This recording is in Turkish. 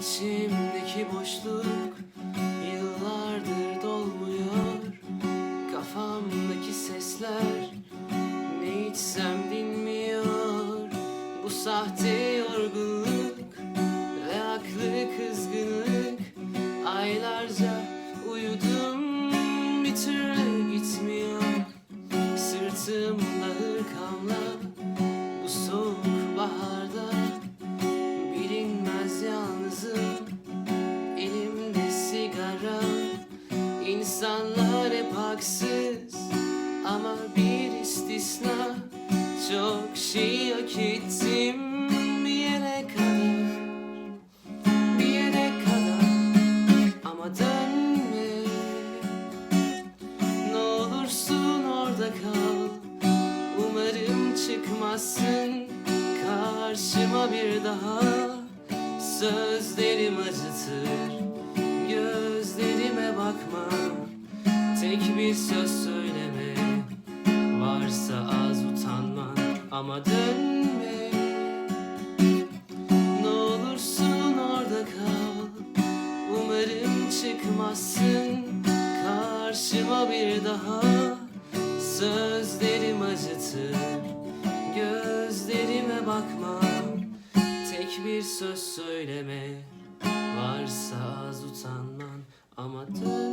İçimdeki boşluk yıllardır dolmuyor. Kafamdaki sesler ne içsem dinmiyor Bu sahte yorgunluk ve haklı kızgınlık. Aylarca uyudum bir türlü gitmiyor. Sırtımda hırkamla İnsanlar hep haksız Ama bir istisna. Çok şey hak ettim Bir yere kadar Bir yere kadar. Ama dönme Ne olursun orada kal. Umarım çıkmazsın karşıma bir daha. Sözlerim acıtır Gözlerime bakma bir söz söyleme. Varsa az utanma Ama dönme. Ne olursun orada kal. Umarım çıkmazsın karşıma bir daha. Sözlerim acıtır Gözlerime bakma. Tek bir söz söyleme. Varsa az utanman Ama dönme